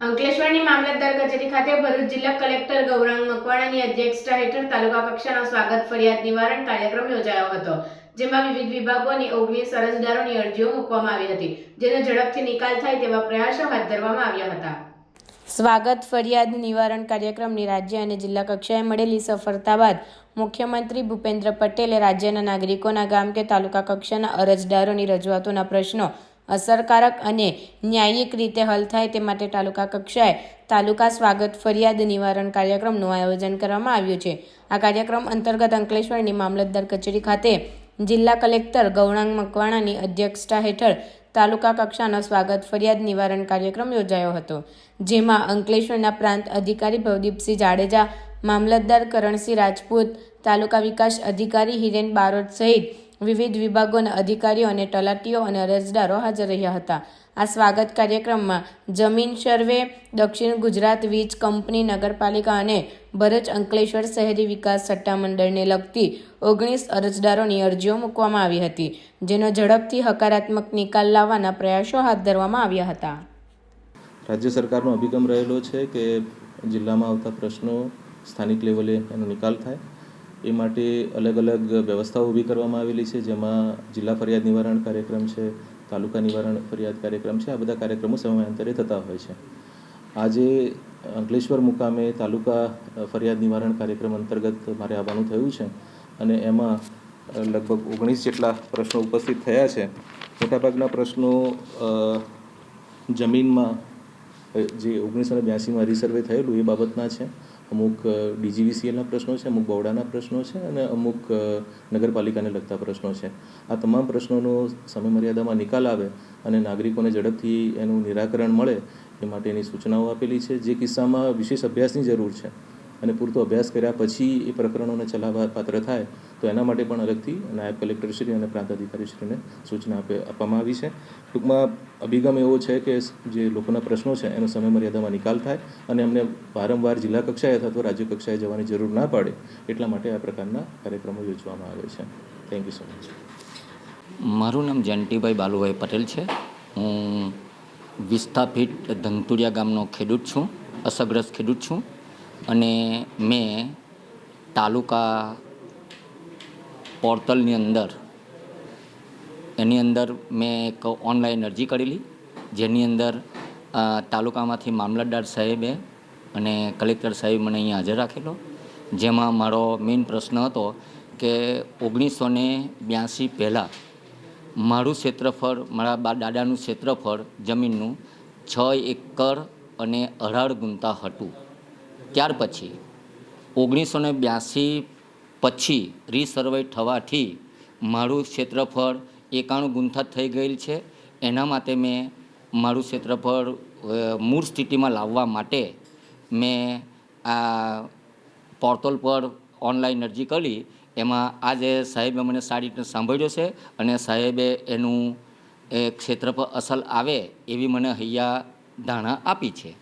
અંકલેશ્વરની મામલતદાર કચેરી ખાતે ભરૂચ જિલ્લા કલેક્ટર ગૌરાંગ મકવાણાની અધ્યક્ષતા હેઠળ તાલુકા કક્ષાનો સ્વાગત ફરિયાદ નિવારણ કાર્યક્રમ યોજાયો હતો, જેમાં વિવિધ વિભાગોની ઓગણીસ અરજદારોની અરજીઓ મૂકવામાં આવી હતી, જેનો ઝડપથી નિકાલ થાય તેવા પ્રયાસો હાથ ધરવામાં આવ્યા હતા. સ્વાગત ફરિયાદ નિવારણ કાર્યક્રમની રાજ્ય અને જિલ્લા કક્ષાએ મળેલી સફળતા બાદ મુખ્યમંત્રી ભૂપેન્દ્ર પટેલે રાજ્યના નાગરિકોના ગામ કે તાલુકા કક્ષાના અરજદારોની રજૂઆતોના પ્રશ્નો અસરકારક અને ન્યાયિક રીતે હલ થાય તે માટે તાલુકા કક્ષાએ તાલુકા સ્વાગત ફરિયાદ નિવારણ કાર્યક્રમનું આયોજન કરવામાં આવ્યું છે. આ કાર્યક્રમ અંતર્ગત અંકલેશ્વરની મામલતદાર કચેરી ખાતે જિલ્લા કલેક્ટર ગૌરાંગ મકવાણાની અધ્યક્ષતા હેઠળ તાલુકા કક્ષાનો સ્વાગત ફરિયાદ નિવારણ કાર્યક્રમ યોજાયો હતો, જેમાં અંકલેશ્વરના પ્રાંત અધિકારી ભવદીપસિંહ જાડેજા, મામલતદાર કરણસિંહ રાજપૂત, તાલુકા વિકાસ અધિકારી હિરેન બારોટ સહિત વિવિધ વિભાગોના અધિકારીઓ અને તલાટીઓ અને અરજદારો હાજર રહ્યા હતા. આ સ્વાગત કાર્યક્રમમાં જમીન સર્વે, દક્ષિણ ગુજરાત વીજ કંપની નગરપાલિકા અને ભરત અંકલેશ્વર શહેરી વિકાસ સટ્ટામંડળને લગતી ઓગણીસ અરજદારોની અરજીઓ મૂકવામાં આવી હતી, જેનો ઝડપથી હકારાત્મક નિકાલ લાવવાના પ્રયાસો હાથ ધરવામાં આવ્યા હતા. રાજ્ય સરકારનો અભિગમ રહેલો છે કે જિલ્લામાં આવતા પ્રશ્નો સ્થાનિક લેવલે એનો નિકાલ થાય. એ માટે અલગ અલગ વ્યવસ્થાઓ ઊભી કરવામાં આવેલી છે, જેમાં જિલ્લા ફરિયાદ નિવારણ કાર્યક્રમ છે, તાલુકા નિવારણ ફરિયાદ કાર્યક્રમ છે, આ બધા કાર્યક્રમો સમયાંતરે થતા હોય છે. આજે અંકલેશ્વર મુકામે તાલુકા ફરિયાદ નિવારણ કાર્યક્રમ અંતર્ગત મારે આવવાનું થયું છે અને એમાં લગભગ ઓગણીસ જેટલા પ્રશ્નો ઉપસ્થિત થયા છે. મોટાભાગના પ્રશ્નો જમીનમાં જે ઓગણીસો ને બ્યાસીમાં રિસર્વે થયેલું, એ બાબતના છે. અમુક ડીજીવીસીએલના પ્રશ્નો છે, અમુક બહોળાના પ્રશ્નો છે અને અમુક નગરપાલિકાને લગતા પ્રશ્નો છે. આ તમામ પ્રશ્નોનો સમય મર્યાદામાં નિકાલ આવે અને નાગરિકોને ઝડપથી એનું નિરાકરણ મળે એ માટેની સૂચનાઓ આપેલી છે. જે કિસ્સામાં વિશેષ અભ્યાસની જરૂર છે. અને પૂરતો અભ્યાસ કર્યા પછી એ પ્રકરણોને ચલાવવા પાત્ર થાય, તો એના માટે પણ અલગથી નાયબ કલેક્ટરશ્રી અને પ્રાંત અધિકારીશ્રીને સૂચના આપવામાં આવી છે. ટૂંકમાં અભિગમ એવો છે કે જે લોકોના પ્રશ્નો છે, એનો સમય મર્યાદામાં નિકાલ થાય અને અમને વારંવાર જિલ્લા કક્ષાએ અથવા તો રાજ્ય કક્ષાએ જવાની જરૂર ના પડે, એટલા માટે આ પ્રકારના કાર્યક્રમો યોજવામાં આવે છે. થેન્ક યુ સો મચ મારું નામ જયંતિભાઈ બાલુભાઈ પટેલ છે. હું વિસ્થાપિત ધંતુરિયા ગામનો ખેડૂત છું, અસરગ્રસ્ત ખેડૂત છું. અને મેં તાલુકા પોર્ટલની અંદર, એની અંદર મેં એક ઓનલાઈન અરજી કરેલી, જેની અંદર તાલુકામાંથી મામલતદાર સાહેબે અને કલેક્ટર સાહેબ મને અહીંયા હાજર રાખેલો. જેમાં મારો મેઇન પ્રશ્ન હતો કે ઓગણીસો ને બ્યાસી પહેલાં મારું ક્ષેત્રફળ, મારા બા, દાદાનું ક્ષેત્રફળ જમીનનું છ એકર અને અઢાર ગુંતા હતું. ત્યાર પછી ઓગણીસો ને બ્યાસી પછી રીસર્વે થવાથી મારું ક્ષેત્રફળ એકાણું ગુંથા થઈ ગયેલ છે. એના માટે મેં મારું ક્ષેત્રફળ મૂળ સ્થિતિમાં લાવવા માટે મેં આ પોર્ટલ પર ઓનલાઈન અરજી કરી. એમાં આજે સાહેબે મને સારી રીતે સાંભળ્યો છે અને સાહેબે એનું, એ ક્ષેત્રફળ અસલ આવે એવી મને હૈયા ધારણા આપી છે.